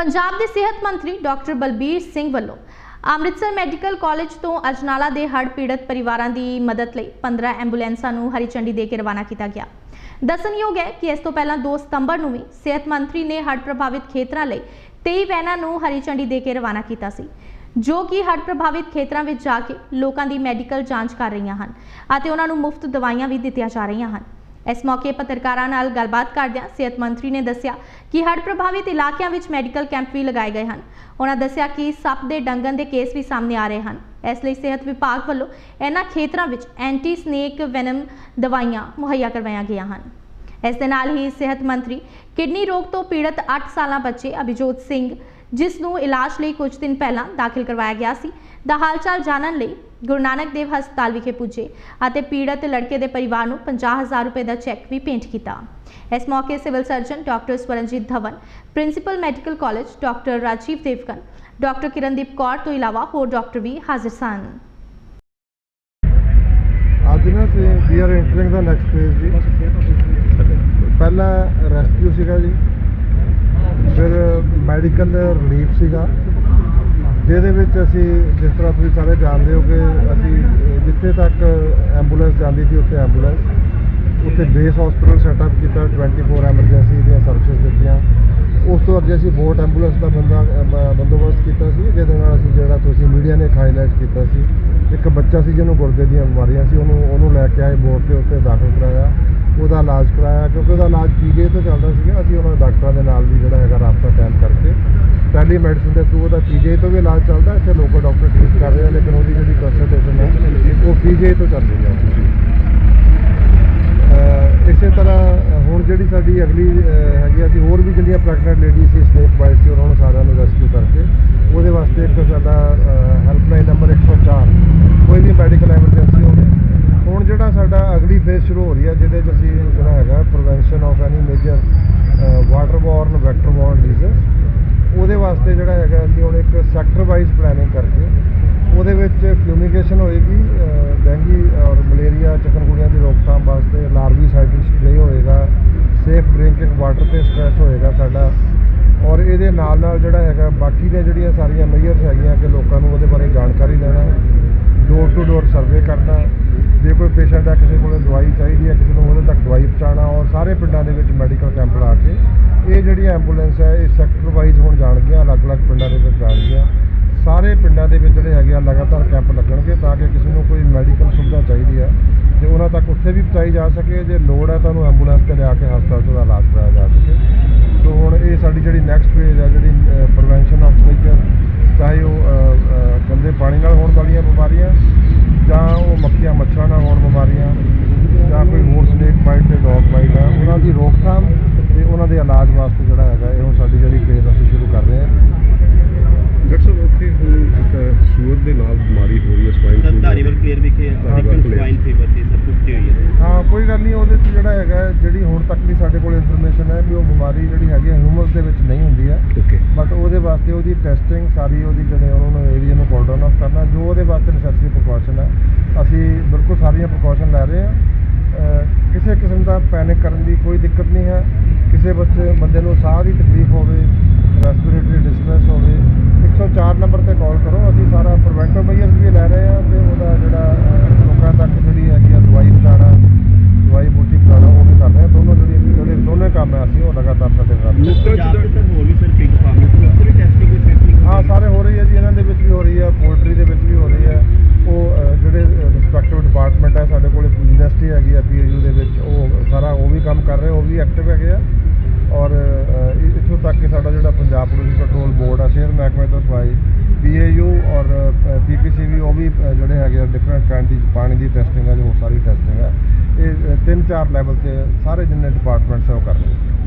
ਪੰਜਾਬ ਦੇ ਸਿਹਤ ਮੰਤਰੀ ਡਾਕਟਰ ਬਲਬੀਰ ਸਿੰਘ ਵੱਲੋਂ ਅੰਮ੍ਰਿਤਸਰ ਮੈਡੀਕਲ ਕਾਲਜ ਤੋਂ ਅਜਨਾਲਾ ਦੇ ਹੜ੍ਹ ਪੀੜਤ ਪਰਿਵਾਰਾਂ ਦੀ ਮਦਦ ਲਈ 15 ਐਂਬੂਲੈਂਸਾਂ ਨੂੰ ਹਰੀ ਝੰਡੀ ਦੇ ਕੇ ਰਵਾਨਾ ਕੀਤਾ ਗਿਆ। ਦੱਸਣਯੋਗ ਹੈ ਕਿ ਇਸ ਤੋਂ ਪਹਿਲਾਂ 2 ਸਤੰਬਰ ਨੂੰ ਵੀ ਸਿਹਤ ਮੰਤਰੀ ਨੇ ਹੜ੍ਹ ਪ੍ਰਭਾਵਿਤ ਖੇਤਰਾਂ ਲਈ 23 ਵੈਨਾਂ ਨੂੰ ਹਰੀ ਝੰਡੀ ਦੇ ਕੇ ਰਵਾਨਾ ਕੀਤਾ ਸੀ, ਜੋ ਕਿ ਹੜ੍ਹ ਪ੍ਰਭਾਵਿਤ ਖੇਤਰਾਂ ਵਿੱਚ ਜਾ ਕੇ ਲੋਕਾਂ ਦੀ ਮੈਡੀਕਲ ਜਾਂਚ ਕਰ ਰਹੀਆਂ ਹਨ ਅਤੇ ਉਹਨਾਂ ਨੂੰ ਮੁਫਤ ਦਵਾਈਆਂ ਵੀ ਦਿੱਤੀਆਂ ਜਾ ਰਹੀਆਂ ਹਨ। ਇਸ ਮੌਕੇ ਪੱਤਰਕਾਰਾਂ ਨਾਲ ਗੱਲਬਾਤ ਕਰਦਿਆਂ ਸਿਹਤ ਮੰਤਰੀ ਨੇ ਦੱਸਿਆ ਕਿ ਹੜ੍ਹ ਪ੍ਰਭਾਵਿਤ ਇਲਾਕਿਆਂ ਵਿੱਚ ਮੈਡੀਕਲ ਕੈਂਪ ਵੀ ਲਗਾਏ ਗਏ ਹਨ। ਉਹਨਾਂ ਦੱਸਿਆ ਕਿ ਸੱਪ ਦੇ ਡੰਗਣ ਦੇ ਕੇਸ ਵੀ ਸਾਹਮਣੇ ਆ ਰਹੇ ਹਨ। ਇਸ ਲਈ ਸਿਹਤ ਵਿਭਾਗ ਵੱਲੋਂ ਇਹਨਾਂ ਖੇਤਰਾਂ ਵਿੱਚ ਐਂਟੀ ਸਨੇਕ ਵੈਨਮ ਦਵਾਈਆਂ ਮੁਹੱਈਆ ਕਰਵਾਈਆਂ ਗਈਆਂ ਹਨ। ਇਸ ਦੇ ਨਾਲ ਹੀ ਸਿਹਤ ਮੰਤਰੀ ਕਿਡਨੀ ਰੋਗ ਤੋਂ ਪੀੜਤ 8 ਸਾਲਾਂ ਬੱਚੇ ਅਭਿਜੋਤ ਸਿੰਘ, ਜਿਸ ਨੂੰ ਇਲਾਜ ਲਈ ਕੁਝ ਦਿਨ ਪਹਿਲਾਂ ਦਾਖਲ ਕਰਵਾਇਆ ਗਿਆ ਸੀ ਦਾ ਹਾਲਚਾਲ ਜਾਣਨ ਲਈ ਗੁਰੂ ਨਾਨਕ ਦੇਵ ਹਸਪਤਾਲ ਵਿਖੇ ਪੁੱਜੇ ਅਤੇ ਪੀੜਤ ਲੜਕੇ ਦੇ ਪਰਿਵਾਰ ਨੂੰ 50000 ਰੁਪਏ ਦਾ ਚੈੱਕ ਵੀ ਭੇਂਟ ਕੀਤਾ। ਇਸ ਮੌਕੇ civil surgeon doctor Swaranjit Dhawan, principal medical college doctor Rajiv Devkan doctor Kirandeep Kaur ਤੋਂ ਇਲਾਵਾ ਹੋਰ ਡਾਕਟਰ ਵੀ ਹਾਜ਼ਰ ਸਨ। ਅੱਜ ਨਾ ਅਸੀਂ we are entering the next phase ਜੀ। ਪਹਿਲਾ ਰੈਸਕਿਊ ਸੀਗਾ ਜੀ। ਫਿਰ ਮੈਡੀਕਲ ਰਿਲੀਫ ਸੀਗਾ। ਜਿਹਦੇ ਵਿੱਚ ਅਸੀਂ ਜਿਸ ਤਰ੍ਹਾਂ ਤੁਸੀਂ ਸਾਰੇ ਜਾਣਦੇ ਹੋ ਕਿ ਅਸੀਂ ਜਿੱਥੇ ਤੱਕ ਐਂਬੂਲੈਂਸ ਜਾਂਦੀ ਸੀ ਉੱਥੇ ਐਂਬੂਲੈਂਸ ਉੱਥੇ ਬੇਸ ਹਸਪੀਟਲ ਸੈਟਅਪ ਕੀਤਾ 24 ਐਮਰਜੈਂਸੀ ਦੀਆਂ ਸਰਵਿਸਿਜ਼ ਦਿੱਤੀਆਂ। ਉਸ ਤੋਂ ਅੱਗੇ ਅਸੀਂ ਬੋਟ ਐਂਬੂਲੈਂਸ ਦਾ ਬੰਦਾ ਬੰਦੋਬਸਤ ਕੀਤਾ ਸੀ, ਜਿਹਦੇ ਨਾਲ ਅਸੀਂ ਜਿਹੜਾ ਤੁਸੀਂ ਮੀਡੀਆ ਨੇ ਹਾਈਲਾਈਟ ਕੀਤਾ ਸੀ। ਇੱਕ ਬੱਚਾ ਸੀ ਜਿਹਨੂੰ ਗੁਰਦੇ ਦੀਆਂ ਬਿਮਾਰੀਆਂ ਸੀ, ਉਹਨੂੰ ਉਹਨੂੰ ਲੈ ਕੇ ਆਏ ਬੋਟ ਦੇ ਉੱਤੇ ਦਾਖਲ ਕਰਾਇਆ। ਉਹਦਾ ਇਲਾਜ ਕਰਾਇਆ, ਕਿਉਂਕਿ ਉਹਦਾ ਇਲਾਜ ਪੀਜੀਆਈ ਤੋਂ ਚੱਲਦਾ ਸੀਗਾ। ਅਸੀਂ ਉਹਨਾਂ ਡਾਕਟਰਾਂ ਦੇ ਨਾਲ ਵੀ ਜਿਹੜਾ ਹੈਗਾ ਰਾਬਤਾ ਕਾਇਮ ਕਰਕੇ ਟੈਲੀ ਮੈਡੀਸਨ ਦੇ ਥਰੂ ਉਹਦਾ ਪੀਜੀਆਈ ਤੋਂ ਵੀ ਇਲਾਜ ਚੱਲਦਾ, ਇੱਥੇ ਲੋਕਲ ਡਾਕਟਰ ਠੀਕ ਕਰ ਰਹੇ ਆ, ਲੇਕਿਨ ਉਹਦੀ ਜਿਹੜੀ ਕੰਸਲਟੇਸ਼ਨ ਹੈ, ਉਹ ਪੀਜੀਆਈ ਤੋਂ ਚੱਲ ਰਹੀ ਹੈ ਅਹ ਇਸੇ ਤਰ੍ਹਾਂ ਹੁਣ ਜਿਹੜੀ ਸਾਡੀ ਅਗਲੀ ਹੈਗੀ ਅਸੀਂ ਹੋਰ ਵੀ ਜਿਹੜੀਆਂ ਪ੍ਰੈਗਨੈਂਟ ਲੇਡੀਜ਼ ਸੀ ਸਨੇਕ ਬਾਈਟ ਸੀ, ਉਹਨਾਂ ਨੂੰ ਸਾਰਿਆਂ ਨੂੰ ਰੈਸਕਿਊ ਕਰਕੇ, ਉਹਦੇ ਵਾਸਤੇ ਇੱਕ ਸਾਡਾ ਹੈਲਪਲਾਈਨ ਨੰਬਰ 104 ਕੋਈ ਵੀ ਮੈਡੀਕਲ ਐਮਰਜੈਂਸੀ ਹੋਵੇ ਹੁਣ ਜਿਹੜਾ ਸਾਡਾ ਅਗਲੀ ਫੇਜ਼ ਸ਼ੁਰੂ ਹੋ ਰਹੀ ਹੈ, ਜਿਹਦੇ 'ਚ ਅਸੀਂ ਜਿਹੜਾ ਹੈਗਾ prevention of any major water waterborne vectorborne disease ਉਹਦੇ ਵਾਸਤੇ ਜਿਹੜਾ ਹੈਗਾ, ਅਸੀਂ ਹੁਣ ਇੱਕ ਸੈਕਟਰ ਵਾਈਜ਼ ਪਲੈਨਿੰਗ ਕਰਕੇ ਉਹਦੇ ਵਿੱਚ ਫਿਊਮੀਗੇਸ਼ਨ ਹੋਏਗੀ ਡੈਂਗੀ ਔਰ ਮਲੇਰੀਆ ਚਿਕਨਗੁਨੀਆ ਦੀ ਰੋਕਥਾਮ ਵਾਸਤੇ ਲਾਰਵੀ ਸਾਈਡਿੰਗ ਸਪਰੇ ਹੋਏਗਾ ਸੇਫ ਡਰਿੰਕਿੰਗ ਵਾਟਰ ਤੇ ਸਟ੍ਰੈਸ ਹੋਏਗਾ ਸਾਡਾ। ਔਰ ਇਹਦੇ ਨਾਲ ਨਾਲ ਜਿਹੜਾ ਹੈਗਾ, ਬਾਕੀ ਦੀਆਂ ਜਿਹੜੀਆਂ ਸਾਰੀਆਂ ਮੇਜਰਸ ਹੈਗੀਆਂ ਕਿ ਲੋਕਾਂ ਨੂੰ ਉਹਦੇ ਬਾਰੇ ਜਾਣਕਾਰੀ ਦੇਣਾ। ਡੋਰ ਟੂ ਡੋਰ ਸਰਵੇ ਕਰਨਾ ਜੇ ਕੋਈ ਪੇਸ਼ੈਂਟ ਹੈ ਕਿਸੇ ਕੋਲ ਦਵਾਈ ਚਾਹੀਦੀ ਹੈ ਕਿਸੇ ਨੂੰ ਉਹਦੇ ਤੱਕ ਦਵਾਈ ਪਹੁੰਚਾਉਣਾ ਔਰ ਸਾਰੇ ਪਿੰਡਾਂ ਦੇ ਵਿੱਚ ਮੈਡੀਕਲ ਕੈਂਪ ਲਾ ਕੇ ਇਹ ਜਿਹੜੀ ਐਂਬੂਲੈਂਸ ਹੈ ਇਹ ਸੈਕਟਰ ਵਾਈਜ਼ ਹੁਣ ਜਾਣਗੀਆਂ ਅਲੱਗ-ਅਲੱਗ ਪਿੰਡਾਂ ਦੇ ਵਿੱਚ ਜਾਣਗੀਆਂ। ਸਾਰੇ ਪਿੰਡਾਂ ਦੇ ਵਿੱਚ ਜਿਹੜੇ ਹੈਗੇ ਆ ਲਗਾਤਾਰ ਕੈਂਪ ਲੱਗਣਗੇ ਤਾਂ ਕਿ ਕਿਸੇ ਨੂੰ ਕੋਈ ਮੈਡੀਕਲ ਸੁਵਿਧਾ ਚਾਹੀਦੀ ਹੈ। ਤੇ ਉਹਨਾਂ ਤੱਕ ਉੱਥੇ ਵੀ ਪਹੁੰਚਾਈ ਜਾ ਸਕੇ ਜੇ ਲੋੜ ਹੈ ਤਾਂ ਉਹਨੂੰ ਐਂਬੂਲੈਂਸ ਤੇ ਲਿਆ ਕੇ ਹਸਪਤਾਲ 'ਚ ਉਹਦਾ ਇਲਾਜ ਕਰਾਇਆ ਜਾ ਸਕੇ। ਸੋ ਹੁਣ ਇਹ ਸਾਡੀ ਜਿਹੜੀ ਨੈਕਸਟ ਫੇਜ਼ ਹੈ ਜਿਹੜੀ ਪ੍ਰੀਵੈਂਸ਼ਨ ਆਫ ਸਨੇਕਰ ਚਾਹੇ ਉਹ ਅਹ, ਗੰਦੇ ਪਾਣੀ ਨਾਲ ਬਿਮਾਰੀਆਂ ਜਾਂ ਉਹ ਮੱਖੀਆਂ ਮੱਛਰਾਂ ਨਾਲ ਹੋਣ ਬਿਮਾਰੀਆਂ ਜਾਂ ਕੋਈ ਹੋਰ ਸਨੇਕ ਬਾਈਟ ਤੇ ਡੌਗ ਬਾਈਟ ਹੈ ਉਹਨਾਂ ਦੀ ਰੋਕਥਾਮ ਤੇ ਉਹਨਾਂ ਦੇ ਇਲਾਜ ਵਾਸਤੇ ਜਿਹੜਾ ਹੈਗਾ ਇਹ ਹੁਣ ਸਾਡੀ ਜਿਹੜੀ ਫੇਜ਼ ਅਸੀਂ ਸ਼ੁਰੂ ਕਰ ਰਹੇ ਹਾਂ। ਡਾਕਟਰ ਸਾਹਿਬ ਉੱਥੇ ਹੁਣ ਇੱਕ ਸੂਰ ਦੇ ਨਾਲ ਬਿਮਾਰੀ ਹੋ ਰਹੀ ਹੈ ਸਵਾਈਨ ਧਾਰੀਵਾਲ ਕਲੀਅਰ ਵਿਖੇ ਸਵਾਈਨ ਫੀਵਰ ਦੀ ਸਭ ਕੋਈ ਗੱਲ ਨਹੀਂ ਉਹਦੇ 'ਚ ਜਿਹੜਾ ਹੈਗਾ ਜਿਹੜੀ ਹੁਣ ਤੱਕ ਦੀ ਸਾਡੇ ਕੋਲ ਇਨਫੋਰਮੇਸ਼ਨ ਹੈ ਵੀ ਉਹ ਬਿਮਾਰੀ ਜਿਹੜੀ ਹੈਗੀ ਹਿਊਮਨਸ ਦੇ ਵਿੱਚ ਨਹੀਂ ਹੁੰਦੀ ਹੈ। ਓਕੇ ਬਟ ਉਹਦੇ ਵਾਸਤੇ ਉਹਦੀ ਟੈਸਟਿੰਗ ਸਾਰੀ ਉਹਦੀ ਜਿਹੜੇ ਉਹਨਾਂ ਨੂੰ ਏਰੀਆ ਨੂੰ ਕੋਲਡਨ ਆਫ ਕਰਨਾ ਜੋ ਉਹਦੇ ਵਾਸਤੇ ਨੈਸੈਸਰੀ ਪ੍ਰੀਕਾਸ਼ਨ ਹੈ। ਅਸੀਂ ਬਿਲਕੁਲ ਸਾਰੀਆਂ ਪ੍ਰੀਕਾਸ਼ਨ ਲੈ ਰਹੇ ਹਾਂ। ਕਿਸੇ ਕਿਸਮ ਦਾ ਪੈਨਿਕ ਕਰਨ ਦੀ ਕੋਈ ਦਿੱਕਤ ਨਹੀਂ ਹੈ। ਕਿਸੇ ਬੱਚੇ ਬੰਦੇ ਨੂੰ ਸਾਹ ਦੀ ਤਕਲੀਫ ਹੋਵੇ ਰੈਸਪੀਰੇਟਰੀ ਡਿਸਟ੍ਰੈਸ ਹੋਵੇ 104 ਨੰਬਰ ਤੇ ਕਾਲ ਕਰੋ ਅਸੀਂ ਸਾਰਾ ਪ੍ਰੀਵੈਂਟਿਵ ਮੈਜਰਸ ਵੀ ਲੈ ਰਹੇ ਹਾਂ ਤੇ ਉਹਦਾ ਜਿਹੜਾ ਅਹ, ਲੋਕਾਂ ਤੱਕ ਜਿਹੜੀ ਹੈਗੀ ਆ ਦਵਾਈ ਪਹੁੰਚਾਉਣਾ ਦਵਾਈ ਬੂਟੀ ਪਹੁੰਚਾਉਣਾ ਉਹ ਵੀ ਕਰ ਰਹੇ ਹਾਂ ਦੋਨੋਂ ਜਿਹੜੀ ਜਿਹੜੇ ਦੋਨੇ ਕੰਮ ਹੈ ਅਸੀਂ ਉਹ ਲਗਾਤਾਰ ਸਾਡੇ ਕਰ ਰਹੇ ਹਾਂ ਪੰਜਾਬ ਦੇ ਸਰ ਹੋਰ ਵੀ ਸਰ ਪਿਗ ਫਾਰਮ ਹੈ ਉੱਥੇ ਵੀ ਟੈਸਟਿੰਗ ਕੋਈ ਸੈਂਟਰਿੰਗ ਹਾਂ ਸਾਰੇ ਹੋ ਰਹੀ ਹੈ ਜੀ ਇਹਨਾਂ ਦੇ ਵਿੱਚ ਵੀ ਹੋ ਰਹੀ ਹੈ ਪੋਲਟਰੀ ਦੇ ਵਿੱਚ ਵੀ ਹੋ ਰਹੀ ਹੈ ਉਹ ਅਹ, ਜਿਹੜੇ ਰਿਸਪੈਕਟਿਵ ਡਿਪਾਰਟਮੈਂਟ ਹੈ ਸਾਡੇ ਕੋਲ ਯੂਨੀਵਰਸਿਟੀ ਹੈਗੀ ਹੈ ਪੀਏਯੂ ਦੇ ਵਿੱਚ, ਉਹ ਸਾਰਾ ਉਹ ਵੀ ਕੰਮ ਕਰ ਰਹੇ, ਉਹ ਵੀ ਐਕਟਿਵ ਹੈਗੇ ਆ। ਔਰ ਇੱਥੋਂ ਤੱਕ ਕਿ ਸਾਡਾ ਜਿਹੜਾ ਪੰਜਾਬ ਪੁਲਿਸ ਕੰਟਰੋਲ ਬੋਰਡ ਆ ਸਿਹਤ ਮਹਿਕਮੇ ਤੋਂ ਸਵਾਈ ਪੀਏਯੂ ਔਰ ਪੀਪੀਸੀਬੀ ਉਹ ਵੀ ਜਿਹੜੇ ਹੈਗੇ ਆ ਡਿਫਰੈਂਟ ਕਾਈਂਡ ਦੀ ਪਾਣੀ ਦੀ ਟੈਸਟਿੰਗ ਹੈ ਜੋ ਸਾਰੀ ਟੈਸਟਿੰਗ ਆ। ਇਹ ਤਿੰਨ ਚਾਰ ਲੈਵਲ ਤੇ ਸਾਰੇ ਜਿੰਨੇ ਡਿਪਾਰਟਮੈਂਟਸ ਆ, ਉਹ ਕਰ ਰਹੇ